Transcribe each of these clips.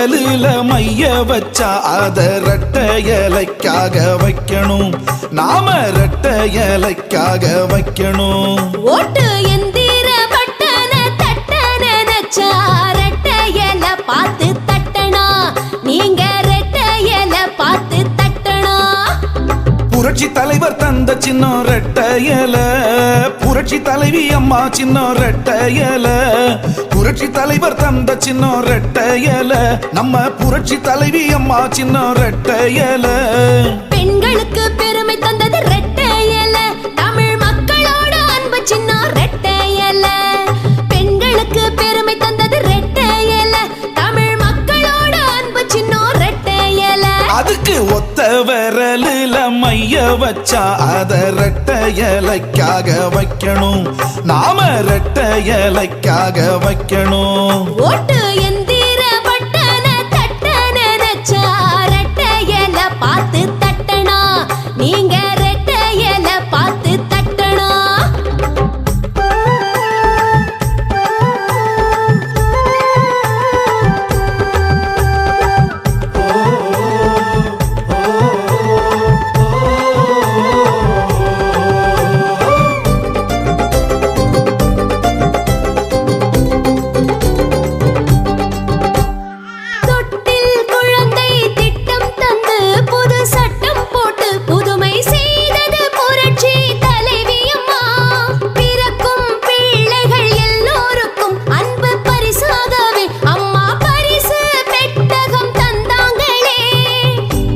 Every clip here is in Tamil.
உடலில மைய வச்சா அத ரெட்டையலைக்காக வைக்கணும். நாம ரெட்டையலைக்காக வைக்கணும். ஓட்டு புரட்சி தலைவர் தந்த சின்ன ரெட்டையல புரட்சி தலைவி அம்மா சின்ன ரெட்டையல புரட்சி தலைவர் தந்த சின்ன ரெட்டையல நம்ம புரட்சி தலைவி அம்மா சின்ன ரெட்டையல பெண்களுக்கு அதுக்கு ஒத்த விரலில மைய வச்சா அத ரெட்ட இலைக்காக வைக்கணும். நாம ரெட்ட இலைக்காக வைக்கணும். ஓட்டு என்ன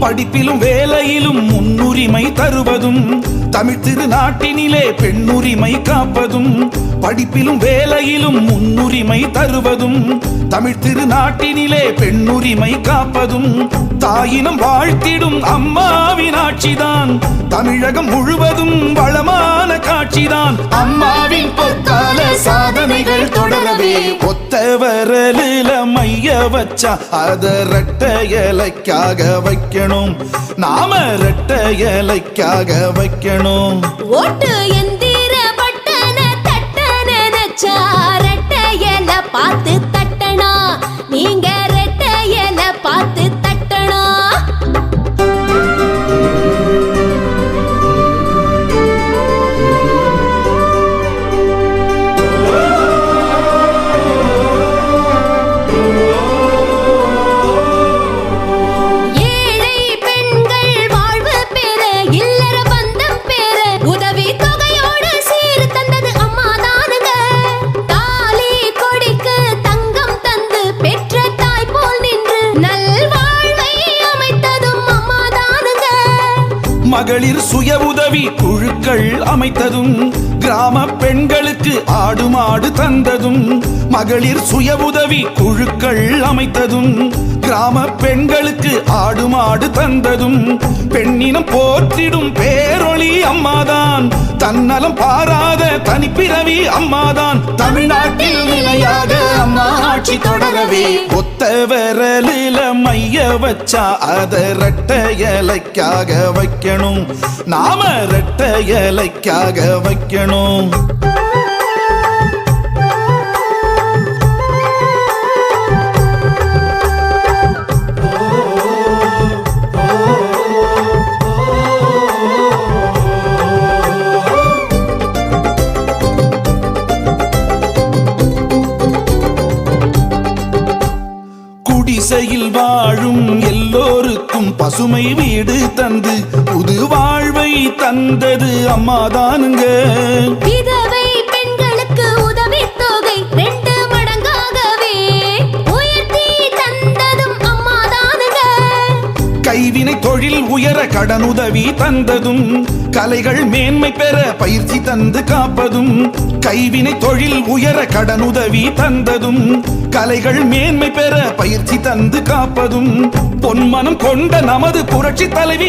படிப்பிலும் வேலையிலும் முன்னுரிமை தருவதும் தமிழ் திருநாட்டினிலே பெண்ணுரிமை காப்பதும் படிப்பிலும் வேலையிலும் முன்னுரிமை தருவதும் தமிழ் திருநாட்டினிலே பெண்ணுரிமை காப்பதும் தாயினம் வாழ்த்திடும் அம்மா. ஆட்சிதான் தமிழகம் முழுவதும் வளமான காட்சிதான். அம்மாவின் பொற்கால சாதனைகள் தொடரவே. ஒத்த வரலில மைய வச்சா அத ரெட்ட இலைக்காக வைக்கணும். நாம ரெட்ட இலைக்காக வைக்கணும். ஓட்டு எந்திர மகளிர் சுய உதவி குழுக்கள் அமைத்ததும் கிராம பெண்களுக்கு ஆடு மாடு தந்ததும் மகளிர் சுய உதவி குழுக்கள் அமைத்ததும் கிராம பெண்களுக்கு ஆடு மாடு தந்ததும் பெண்ணினம் போற்றிடும் பேரொளி அம்மாதான். தன்னலம் பாராத தனிப்பிறவி அம்மாதான். தமிழ்நாட்டில் நிலையாக அம்மா ஆட்சி தொடரவே. ஒத்த விரலில மைய வச்சா அத ரெட்ட இலைக்காக வைக்கணும். நாம ரெட்ட இலைக்காக வைக்கணும். குடிசையில் வாழும் எல்லோருக்கும் பசுமை வீடு தந்து புது வாழ்வை தந்தது அம்மாதானுங்க. கடனுதவி தந்ததும் கலைகள் மேன்மை பெற பயிற்சி தந்து காப்பதும் கைவினை தொழில் உயர கடனுதவி தந்ததும் கலைகள் மேன்மை பெற பயிற்சி தந்து காப்பதும் பொன்மனம் கொண்ட நமது புரட்சி தலைவி